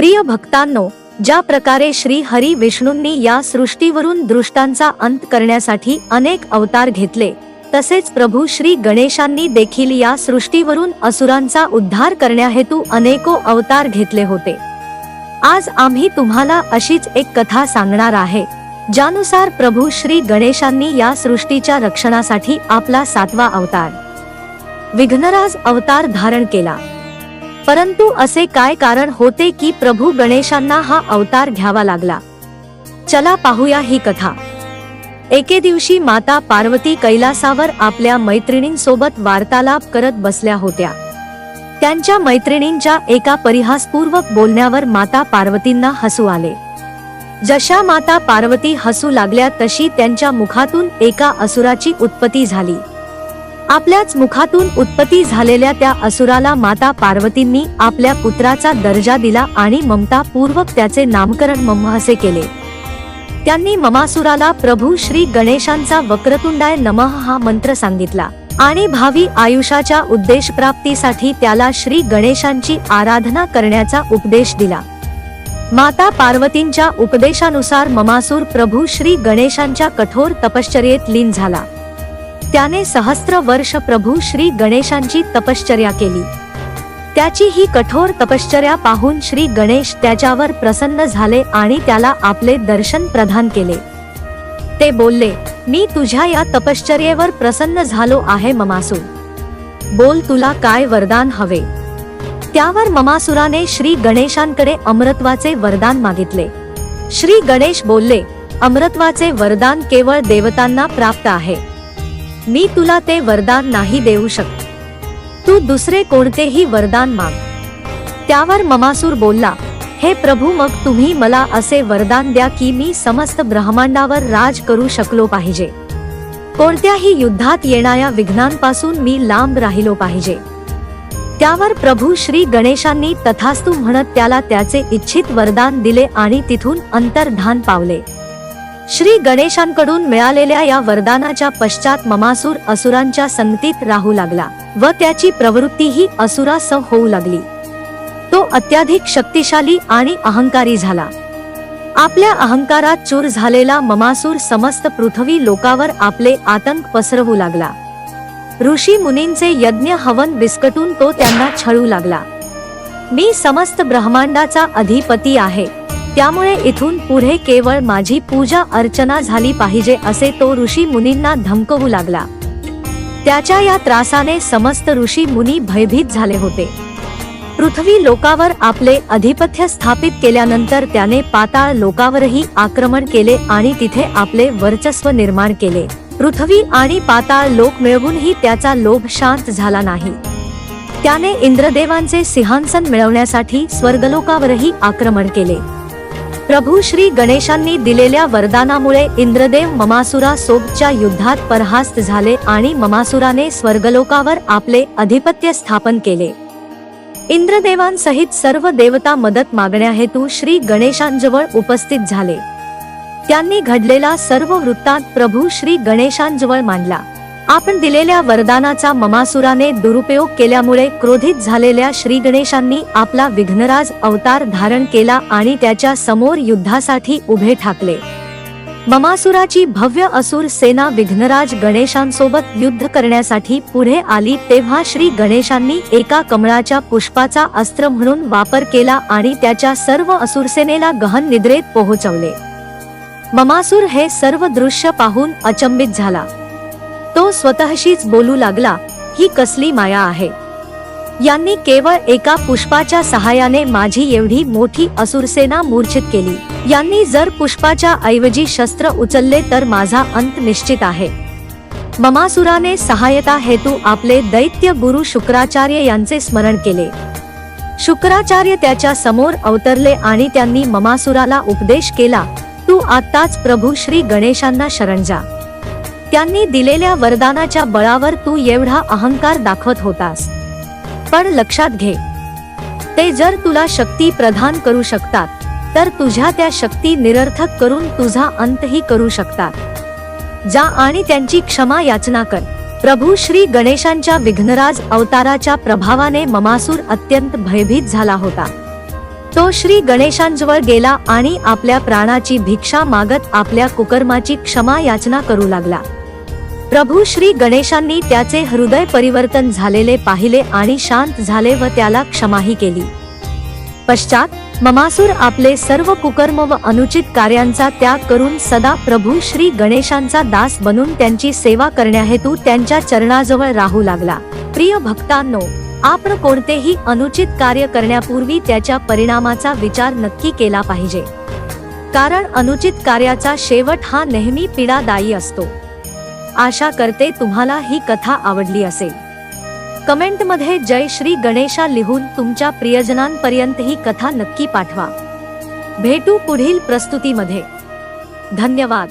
प्रिय भक्तांनो ज्या प्रकारे श्री हरी विष्णूंनी या सृष्टीवरून दृष्टांचा अंत करण्यासाठी अनेक अवतार घेतले तसेच प्रभू श्री गणेशांनी देखील या सृष्टीवरून असुरांचा उद्धार करण्याहेतू अनेको अवतार घेतले होते. आज आम्ही तुम्हाला अशीच एक कथा सांगणार आहे ज्यानुसार प्रभू श्री गणेशांनी या सृष्टीच्या रक्षणासाठी आपला सातवा अवतार विघ्नराज अवतार धारण केला. परंतु असे काय कारण होते की प्रभू गणेशांना हा अवतार घ्यावा लागला. चला पाहूया ही कथा. एके दिवशी माता पार्वती कैलासावर आपल्या मैत्रिणींसोबत वार्तालाप करत बसल्या होत्या. त्यांच्या मैत्रिणींच्या एका परिहासपूर्वक बोलण्यावर माता पार्वतींना हसू आले. जशा माता पार्वती हसू लागल्या तशी त्यांच्या मुखातून एका असुराची उत्पत्ती झाली. आपल्याच मुखातून उत्पत्ती झालेल्या त्या असुराला माता पार्वतींनी आपल्या पुत्राचा दर्जा दिला आणि ममता पूर्वक त्याचे नामकरण मम्म असे केले. त्यांनी ममासुराला प्रभू श्री गणेशांचा वक्रतुंडाय नमः हा मंत्र सांगितला आणि भावी आयुष्याच्या उद्देश प्राप्तीसाठी त्याला श्री गणेशांची आराधना करण्याचा उपदेश दिला. माता पार्वतींच्या उपदेशानुसार ममासूर प्रभू श्री गणेशांच्या कठोर तपश्चर्येत लीन झाला. त्याने सहस्त्र वर्ष प्रभू श्री गणेशांची तपश्चर्या केली. त्याची ही कठोर तपश्चर्या पाहून श्री गणेश त्याच्यावर प्रसन्न झाले आणि त्याला आपले दर्शन प्रदान केले. ते बोलले मी तुझ्या या तपश्चर्येवर प्रसन्न झालो आहे ममासूर बोल तुला काय वरदान हवे. त्यावर ममासुराने श्री गणेशांकडे अमृत्वाचे वरदान मागितले. श्री गणेश बोलले अमृत्वाचे वरदान केवळ देवतांना प्राप्त आहे. मी तुला ते वरदान नाही देऊ शकत. तू दुसरे कोणतेही वरदान माग. त्यावर ममासूर बोलला हे प्रभू मग तुम्ही मला असे वरदान द्या की मी समस्त ब्रह्मांडावर राज करू शकलो पाहिजे. कोणत्याही युद्धात येणाऱ्या विघ्नांपासून मी लांब राहिलो पाहिजे. त्यावर प्रभू श्री गणेशांनी तथास्तू म्हणत त्याला त्याचे इच्छित वरदान दिले आणि तिथून अंतर्धान पावले. श्री गणेशांकडून मिळालेल्या या वरदानाच्या पश्चात ममासूर असुरांच्या संगतीत राहू लागला व त्याची प्रवृत्तीही असुरासह होऊ लागली. तो अत्याधिक शक्तिशाली आणि अहंकारी झाला. आपल्या अहंकारात चूर झालेला ममासूर समस्त पृथ्वी लोकावर आपले आतंक पसरवू लागला. ऋषी मुनींचे यज्ञ हवन बिस्कटून तो त्यांना छळू लागला. मी समस्त ब्रह्मांडाचा अधिपती आहे. त्यामुळे इथून पुढे केवळ माझी पूजा अर्चना झाली पाहिजे असे तो ऋषी मुनींना धमकवू लागला. त्याच्या या त्रासाने समस्त ऋषी मुनी भयभीत झाले होते. पृथ्वी लोकावर आपले अधिपत्य स्थापित केल्यानंतर त्याने पाताळ लोकावरही आक्रमण केले आणि तिथे आपले वर्चस्व निर्माण केले. पृथ्वी आणि पाताळ लोक मिळवूनही त्याचा लोभ शांत झाला नाही. त्याने इंद्रदेवांचे सिंहासन मिळवण्यासाठी स्वर्गलोकावरही आक्रमण केले. प्रभू श्री गणेशांनी दिलेल्या वरदानामुळे इंद्रदेव ममासुरा सोबच्या युद्धात परहास्त झाले आणि ममासुराने स्वर्गलोकावर आपले अधिपत्य स्थापन केले. इंद्रदेवांसहित सर्व देवता मदत मागण्याहेतू श्री गणेशांजवळ उपस्थित झाले. त्यांनी घडलेला सर्व वृत्तांत प्रभू श्री गणेशांजवळ मांडला. आपण दिलेल्या वरदानाचा ममासुराने दुरुपयोग केल्यामुळे क्रोधित झालेल्या श्री गणेशांनी आपला विघ्नराज अवतार धारण केला आणि त्याच्यासमोर युद्धासाठी उभे ठाकले. ममासुराची भव्य असुर सेना विघ्नराज गणेशांसोबत युद्ध करण्यासाठी पुढे आली तेव्हा श्री गणेशांनी एका कमळाच्या पुष्पाचा अस्त्र म्हणून वापर केला आणि त्याच्या सर्व असुरसेनेला गहन निद्रेत पोहोचवले. ममासूर हे सर्व दृश्य पाहून अचंबित झाला. तो स्वतःशीच बोलू लागला ही कसली माया आहे? यांनी केवळ एका पुष्पाच्या सहाय्याने माझी एवढी मोठी असुरसेना मूर्छित केली. यांनी जर पुष्पाच्या ऐवजी शस्त्र उचलले तर माझा अंत निश्चित आहे. ममासुराने सहायता हेतू आपले दैत्य गुरु शुक्राचार्य यांचे स्मरण केले. शुक्राचार्य त्याच्यासमोर अवतरले आणि त्यांनी ममासुराला उपदेश केला तू आत्ताच प्रभू श्री गणेशांना शरण जा. त्यांनी दिलेल्या वरदानाच्या बळावर तू एवढा अहंकार दाखवत होतास. पण लक्षात घे. ते जर तुला शक्ती प्रदान करू शकतात तर तुझ्या त्या शक्ती निरर्थक करून तुझा अंतही करू शकतात. जा आणि त्यांची क्षमा याचना कर. प्रभू श्री गणेशांच्या विघ्नराज अवताराच्या प्रभावाने ममासूर अत्यंत भयभीत झाला होता. तो श्री गणेशांजवळ गेला आणि आपल्या प्राणाची भिक्षा मागत आपल्या कुकर्माची क्षमा याचना करू लागला. प्रभू श्री गणेशांनी त्याचे हृदय परिवर्तन झालेले पाहिले आणि शांत झाले व त्याला क्षमाही केली. पश्चात ममासूर आपले सर्व कुकर्म व अनुचित कार्यांचा त्याग करून सदा प्रभू श्री गणेशांचा दास बनून त्यांची सेवा करण्याहेतू त्यांच्या चरणाजवळ राहू लागला. प्रिय भक्तांनो आपण कोणतेही अनुचित कार्य करण्यापूर्वी त्याच्या परिणामाचा विचार नक्की केला पाहिजे. कारण अनुचित कार्याचा शेवट हा नेहमी पीडादायी असतो. आशा करते तुम्हाला ही कथा आवडली असेल. कमेंटमध्ये जय श्री गणेशा लिहून तुमच्या प्रियजनांपर्यंत ही कथा नक्की पाठवा. भेटू पुढील प्रस्तुतीमध्ये. धन्यवाद.